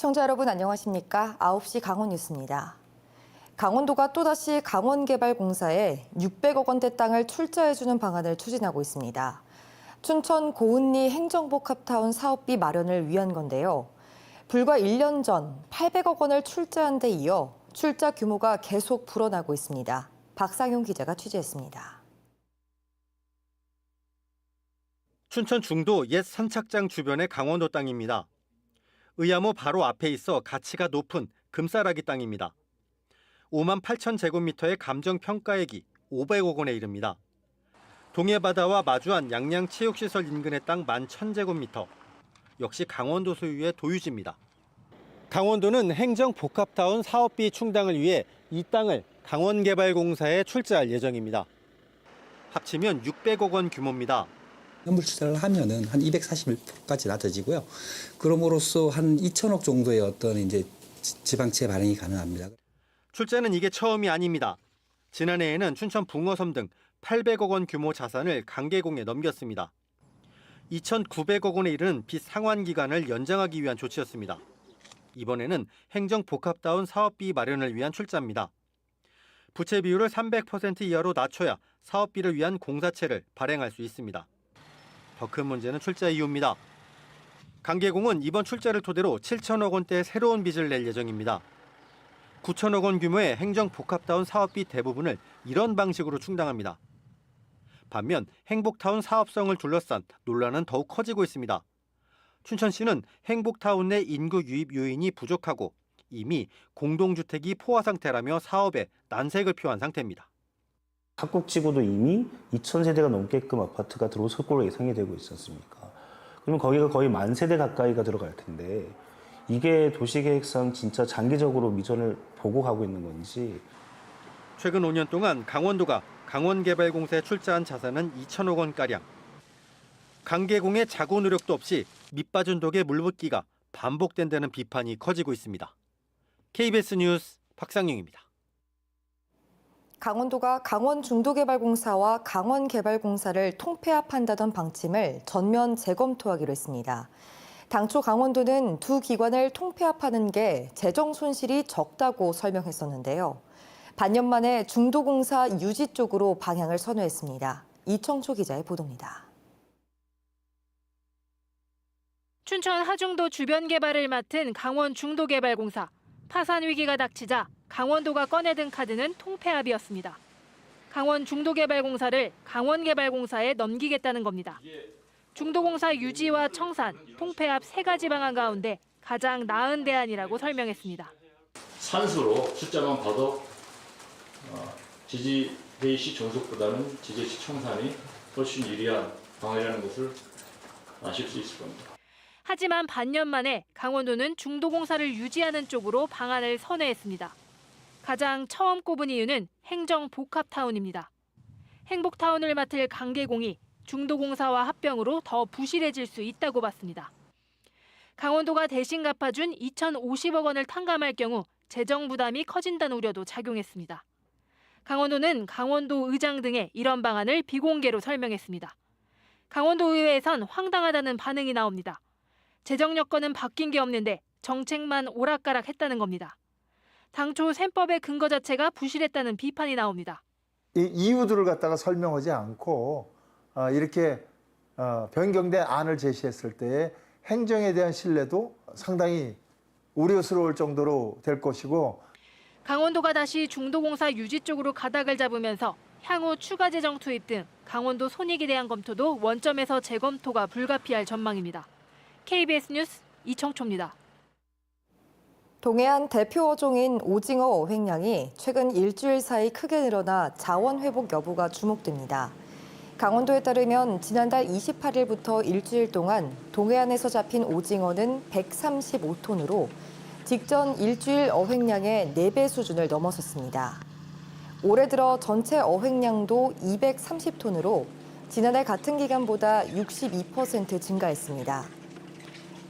시청자 여러분 안녕하십니까? 9시 강원 뉴스입니다. 강원도가 또다시 강원개발공사에 600억 원대 땅을 출자해주는 방안을 추진하고 있습니다. 춘천 고은리 행정복합타운 사업비 마련을 위한 건데요. 불과 1년 전 800억 원을 출자한 데 이어 출자 규모가 계속 불어나고 있습니다. 박상용 기자가 취재했습니다. 춘천 중도 옛 선착장 주변의 강원도 땅입니다. 의암호 바로 앞에 있어 가치가 높은 금싸라기 땅입니다. 5만 8천 제곱미터의 감정 평가액이 500억 원에 이릅니다. 동해바다와 마주한 양양체육시설 인근의 땅 1만 1,000제곱미터. 역시 강원도 소유의 도유지입니다. 강원도는 행정복합타운 사업비 충당을 위해 이 땅을 강원개발공사에 출자할 예정입니다. 합치면 600억 원 규모입니다. 현물 출자를 하면은 한 240까지 낮아지고요. 그럼으로써 한 2천억 정도의 어떤 이제 지- 지방채 발행이 가능합니다. 출자는 이게 처음이 아닙니다. 지난해에는 춘천 붕어섬 등 800억 원 규모 자산을 강계공에 넘겼습니다. 2,900억 원에 이르는 빚 상환 기간을 연장하기 위한 조치였습니다. 이번에는 행정 복합다운 사업비 마련을 위한 출자입니다. 부채 비율을 300% 이하로 낮춰야 사업비를 위한 공사채를 발행할 수 있습니다. 더 큰 문제는 출자 이유입니다. 강계공은 이번 출자를 토대로 7천억 원대의 새로운 빚을 낼 예정입니다. 9천억 원 규모의 행정 복합타운 사업비 대부분을 이런 방식으로 충당합니다. 반면 행복타운 사업성을 둘러싼 논란은 더욱 커지고 있습니다. 춘천시는 행복타운 내 인구 유입 요인이 부족하고 이미 공동주택이 포화 상태라며 사업에 난색을 표한 상태입니다. 합국지구도 이미 2,000세대가 넘게끔 아파트가 들어설 걸로 예상이 되고 있었습니까? 그러면 거기가 거의 만 세대 가까이가 들어갈 텐데 이게 도시계획상 진짜 장기적으로 미전을 보고 가고 있는 건지 최근 5년 동안 강원도가 강원개발공사에 출자한 자산은 2천억 원가량. 강계공의 자구 노력도 없이 밑빠진 독에 물붓기가 반복된다는 비판이 커지고 있습니다. KBS 뉴스 박상용입니다. 강원도가 강원중도개발공사와 강원개발공사를 통폐합한다던 방침을 전면 재검토하기로 했습니다. 당초 강원도는 두 기관을 통폐합하는 게 재정 손실이 적다고 설명했었는데요. 반년 만에 중도공사 유지 쪽으로 방향을 선회했습니다. 이청초 기자의 보도입니다. 춘천 하중도 주변 개발을 맡은 강원 중도개발공사. 파산 위기가 닥치자 강원도가 꺼내든 카드는 통폐합이었습니다. 강원 중도개발공사를 강원개발공사에 넘기겠다는 겁니다. 중도공사 유지와 청산, 통폐합 세 가지 방안 가운데 가장 나은 대안이라고 설명했습니다. 산수로 숫자만 봐도 어, 지지대시 종속보다는 지지시 청산이 훨씬 유리한 방안이라는 것을 아실 수 있을 겁니다. 하지만 반년 만에 강원도는 중도공사를 유지하는 쪽으로 방안을 선회했습니다. 가장 처음 꼽은 이유는 행정 복합타운입니다. 행복타운을 맡을 강계공이 중도공사와 합병으로 더 부실해질 수 있다고 봤습니다. 강원도가 대신 갚아준 2,050억 원을 탕감할 경우 재정 부담이 커진다는 우려도 작용했습니다. 강원도는 강원도 의장 등의 이런 방안을 비공개로 설명했습니다. 강원도 의회에선 황당하다는 반응이 나옵니다. 재정 여건은 바뀐 게 없는데 정책만 오락가락 했다는 겁니다. 당초 셈법의 근거 자체가 부실했다는 비판이 나옵니다. 이 이유들을 갖다가 설명하지 않고 어, 이렇게 어, 변경된 안을 제시했을 때 행정에 대한 신뢰도 상당히 우려스러울 정도로 될 것이고 강원도가 다시 중도공사 유지 쪽으로 가닥을 잡으면서 향후 추가 재정 투입 등 강원도 손익에 대한 검토도 원점에서 재검토가 불가피할 전망입니다. KBS 뉴스 이청초입니다. 동해안 대표 어종인 오징어 어획량이 최근 일주일 사이 크게 늘어나 자원 회복 여부가 주목됩니다. 강원도에 따르면 지난달 28일부터 일주일 동안 동해안에서 잡힌 오징어는 135톤으로 직전 일주일 어획량의 4배 수준을 넘어섰습니다. 올해 들어 전체 어획량도 230톤으로 지난해 같은 기간보다 62% 증가했습니다.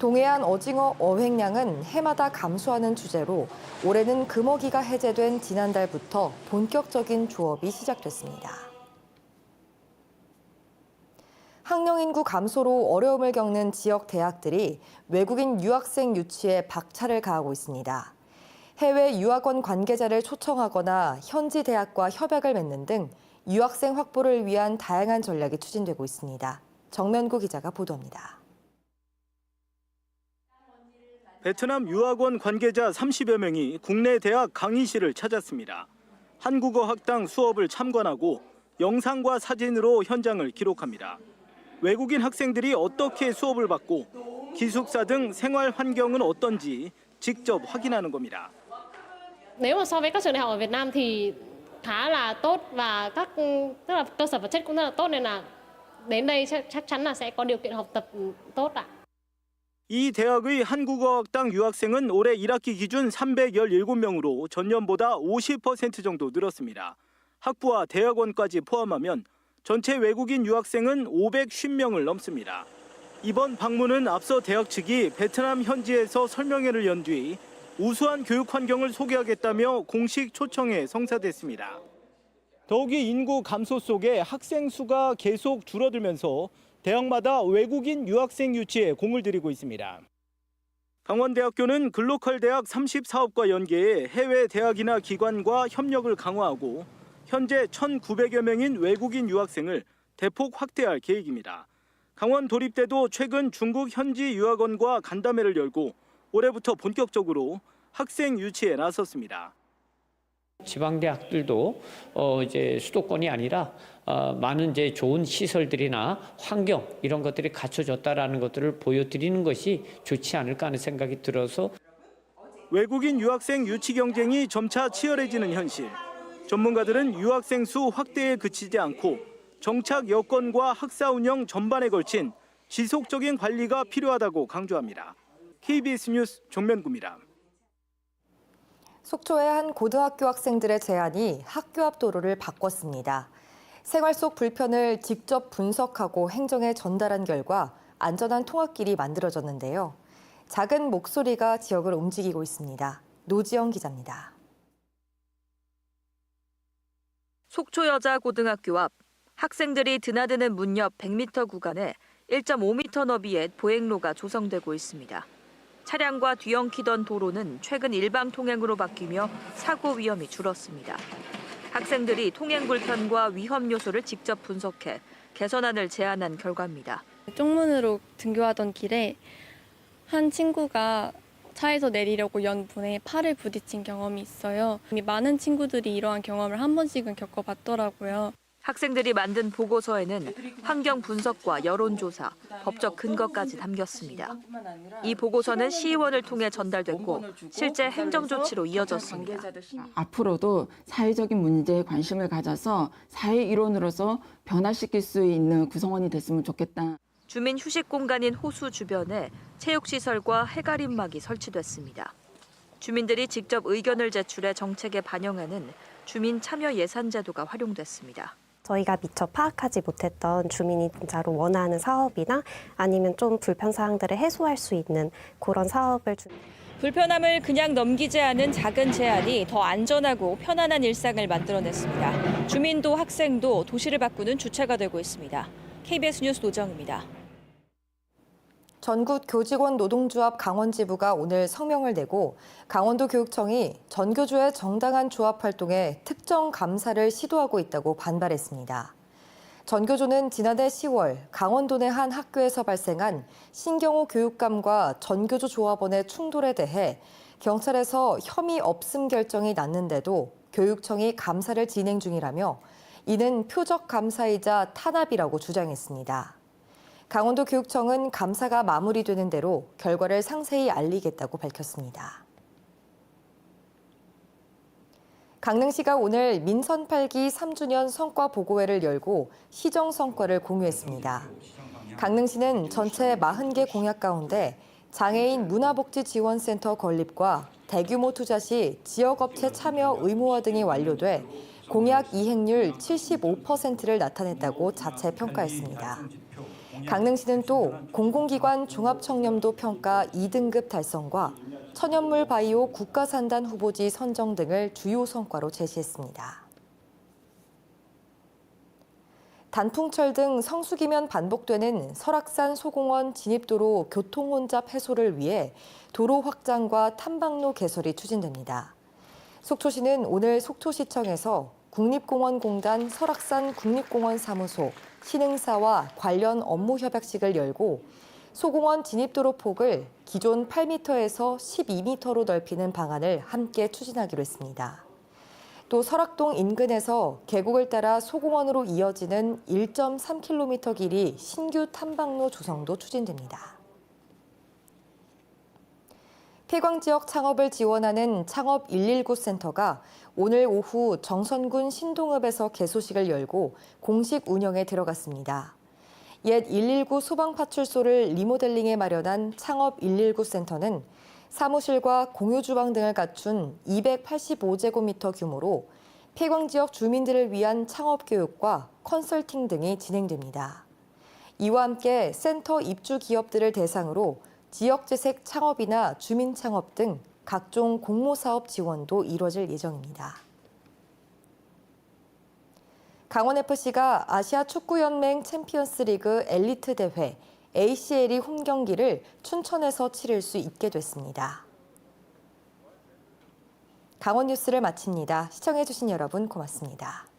동해안 어징어 어획량은 해마다 감소하는 추세로 올해는 금어기가 해제된 지난달부터 본격적인 조업이 시작됐습니다. 학령 인구 감소로 어려움을 겪는 지역 대학들이 외국인 유학생 유치에 박차를 가하고 있습니다. 해외 유학원 관계자를 초청하거나 현지 대학과 협약을 맺는 등 유학생 확보를 위한 다양한 전략이 추진되고 있습니다. 정면구 기자가 보도합니다. 베트남 유학원 관계자 30여 명이 국내 대학 강의실을 찾았습니다. 한국어 학당 수업을 참관하고 영상과 사진으로 현장을 기록합니다. 외국인 학생들이 어떻게 수업을 받고 기숙사 등 생활 환경은 어떤지 직접 확인하는 겁니다. Nếu mà so với các trường đại học ở Việt Nam thì khá là tốt và các tức là cơ sở vật chất cũng rất là tốt nên là đến đây chắc, chắn là sẽ có điều kiện học tập tốt ạ. 이 대학의 한국어 학당 유학생은 올해 1학기 기준 317명으로 전년보다 50% 정도 늘었습니다. 학부와 대학원까지 포함하면 전체 외국인 유학생은 550명을 넘습니다. 이번 방문은 앞서 대학 측이 베트남 현지에서 설명회를 연 뒤 우수한 교육 환경을 소개하겠다며 공식 초청에 성사됐습니다. 더욱이 인구 감소 속에 학생 수가 계속 줄어들면서 대학마다 외국인 유학생 유치에 공을 들이고 있습니다. 강원대학교는 글로컬 대학 30사업과 연계해 해외 대학이나 기관과 협력을 강화하고 현재 1,900여 명인 외국인 유학생을 대폭 확대할 계획입니다. 강원 도립대도 최근 중국 현지 유학원과 간담회를 열고 올해부터 본격적으로 학생 유치에 나섰습니다. 지방 대학들도 어 이제 수도권이 아니라 어 많은 이제 좋은 시설들이나 환경 이런 것들이 갖춰졌다라는 것들을 보여드리는 것이 좋지 않을까 하는 생각이 들어서 외국인 유학생 유치 경쟁이 점차 치열해지는 현실. 전문가들은 유학생 수 확대에 그치지 않고 정착 여건과 학사 운영 전반에 걸친 지속적인 관리가 필요하다고 강조합니다. KBS 뉴스 정면구입니다. 속초의 한 고등학교 학생들의 제안이 학교 앞 도로를 바꿨습니다. 생활 속 불편을 직접 분석하고 행정에 전달한 결과 안전한 통학길이 만들어졌는데요. 작은 목소리가 지역을 움직이고 있습니다. 노지영 기자입니다. 속초여자고등학교 앞 학생들이 드나드는 문 옆 100m 구간에 1.5m 너비의 보행로가 조성되고 있습니다. 차량과 뒤엉키던 도로는 최근 일방 통행으로 바뀌며 사고 위험이 줄었습니다. 학생들이 통행 불편과 위험 요소를 직접 분석해 개선안을 제안한 결과입니다. 쪽문으로 등교하던 길에 한 친구가 차에서 내리려고 연분에 팔을 부딪힌 경험이 있어요. 많은 친구들이 이러한 경험을 한 번씩은 겪어봤더라고요. 학생들이 만든 보고서에는 환경 분석과 여론조사, 법적 근거까지 담겼습니다. 이 보고서는 시의원을 통해 전달됐고 실제 행정 조치로 이어졌습니다. 앞으로도 사회적인 문제에 관심을 가져서 사회 일원으로서 변화시킬 수 있는 구성원이 됐으면 좋겠다. 주민 휴식 공간인 호수 주변에 체육시설과 해가림막이 설치됐습니다. 주민들이 직접 의견을 제출해 정책에 반영하는 주민 참여 예산 제도가 활용됐습니다. 저희가 미처 파악하지 못했던 주민이 진짜로 원하는 사업이나 아니면 좀 불편 사항들을 해소할 수 있는 그런 사업을 주... 불편함을 그냥 넘기지 않은 작은 제안이 더 안전하고 편안한 일상을 만들어냈습니다. 주민도 학생도 도시를 바꾸는 주체가 되고 있습니다. KBS 뉴스 노정입니다. 전국 교직원 노동조합 강원지부가 오늘 성명을 내고 강원도 교육청이 전교조의 정당한 조합 활동에 특정 감사를 시도하고 있다고 반발했습니다. 전교조는 지난해 10월 강원도 내 한 학교에서 발생한 신경호 교육감과 전교조 조합원의 충돌에 대해 경찰에서 혐의 없음 결정이 났는데도 교육청이 감사를 진행 중이라며 이는 표적 감사이자 탄압이라고 주장했습니다. 강원도 교육청은 감사가 마무리되는 대로 결과를 상세히 알리겠다고 밝혔습니다. 강릉시가 오늘 민선 8기 3주년 성과 보고회를 열고 시정 성과를 공유했습니다. 강릉시는 전체 40개 공약 가운데 장애인 문화복지지원센터 건립과 대규모 투자 시 지역업체 참여 의무화 등이 완료돼 공약 이행률 75%를 나타냈다고 자체 평가했습니다. 강릉시는 또 공공기관 종합청렴도 평가 2등급 달성과 천연물 바이오 국가산단 후보지 선정 등을 주요 성과로 제시했습니다. 단풍철 등 성수기면 반복되는 설악산 소공원 진입도로 교통 혼잡 해소를 위해 도로 확장과 탐방로 개설이 추진됩니다. 속초시는 오늘 속초시청에서 국립공원공단 설악산 국립공원 사무소, 신흥사와 관련 업무 협약식을 열고 소공원 진입도로 폭을 기존 8m에서 12m로 넓히는 방안을 함께 추진하기로 했습니다. 또 설악동 인근에서 계곡을 따라 소공원으로 이어지는 1.3km 길이 신규 탐방로 조성도 추진됩니다. 폐광 지역 창업을 지원하는 창업 119 센터가 오늘 오후 정선군 신동읍에서 개소식을 열고 공식 운영에 들어갔습니다. 옛 119 소방파출소를 리모델링해 마련한 창업 119 센터는 사무실과 공유 주방 등을 갖춘 285제곱미터 규모로 폐광 지역 주민들을 위한 창업 교육과 컨설팅 등이 진행됩니다. 이와 함께 센터 입주 기업들을 대상으로 지역 재색 창업이나 주민 창업 등 각종 공모 사업 지원도 이뤄질 예정입니다. 강원FC가 아시아 축구연맹 챔피언스 리그 엘리트 대회 ACL이 홈 경기를 춘천에서 치를 수 있게 됐습니다. 강원 뉴스를 마칩니다. 시청해주신 여러분 고맙습니다.